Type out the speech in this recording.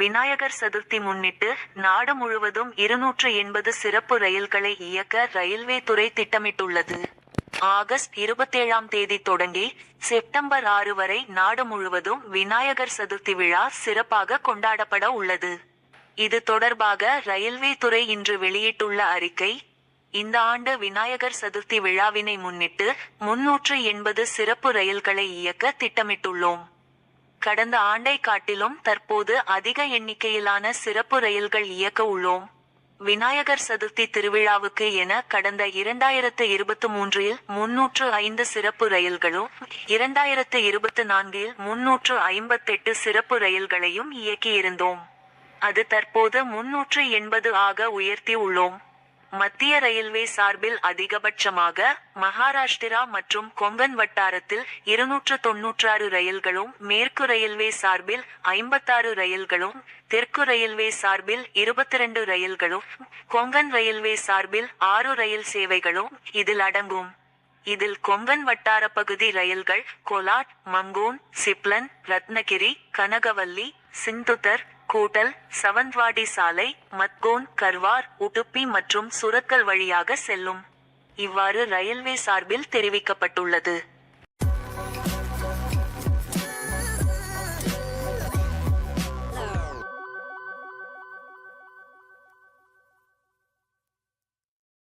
விநாயகர் சதுர்த்தி முன்னிட்டு நாடு முழுவதும் இருநூற்று எண்பது சிறப்பு ரயில்களை இயக்க ரயில்வே துறை திட்டமிட்டுள்ளது. ஆகஸ்ட் இருபத்தேழாம் தேதி தொடங்கி செப்டம்பர் ஆறு வரை நாடு முழுவதும் விநாயகர் சதுர்த்தி விழா சிறப்பாக கொண்டாடப்பட உள்ளது. இது தொடர்பாக ரயில்வே துறை இன்று வெளியிட்டுள்ள அறிக்கை இந்த ஆண்டு விநாயகர் சதுர்த்தி விழாவினை முன்னிட்டு முன்னூற்று எண்பது சிறப்பு ரயில்களை இயக்க திட்டமிட்டுள்ளோம். கடந்த ஆண்டை காட்டிலும் தற்போது அதிக எண்ணிக்கையிலான சிறப்பு ரயில்கள் இயக்க உள்ளோம். விநாயகர் சதுர்த்தி திருவிழாவுக்கு என கடந்த இரண்டாயிரத்து இருபத்தி மூன்றில் முன்னூற்று ஐந்து சிறப்பு ரயில்களும் இரண்டாயிரத்து இருபத்தி நான்கில் முன்னூற்று ஐம்பத்தெட்டு சிறப்பு ரயில்களையும் இயக்கியிருந்தோம். அது தற்போது முன்னூற்று எண்பது ஆக உயர்த்தி உள்ளோம். மத்திய ரயில்வே சார்பில் அதிகபட்சமாக மகாராஷ்டிரா மற்றும் கொங்கன் வட்டாரத்தில் இருநூற்று தொன்னூற்றாறு ரயில்களும் மேற்கு ரயில்வே சார்பில் ஐம்பத்தாறு ரயில்களும் தெற்கு ரயில்வே சார்பில் இருபத்தி ரயில்களும் கொங்கன் ரயில்வே சார்பில் ஆறு ரயில் சேவைகளும் இதில் அடங்கும். இதில் கொங்கன் வட்டார பகுதி ரயில்கள் கோலாட் மங்கோன் சிப்லன் ரத்னகிரி கனகவல்லி சிந்துதர் கூட்டல் சவந்த்வாடி சாலை மத்கோன் கர்வார் உடுப்பி மற்றும் சுரக்கல் வழியாக செல்லும். இவ்வாறு ரயில்வே சார்பில் தெரிவிக்கப்பட்டுள்ளது.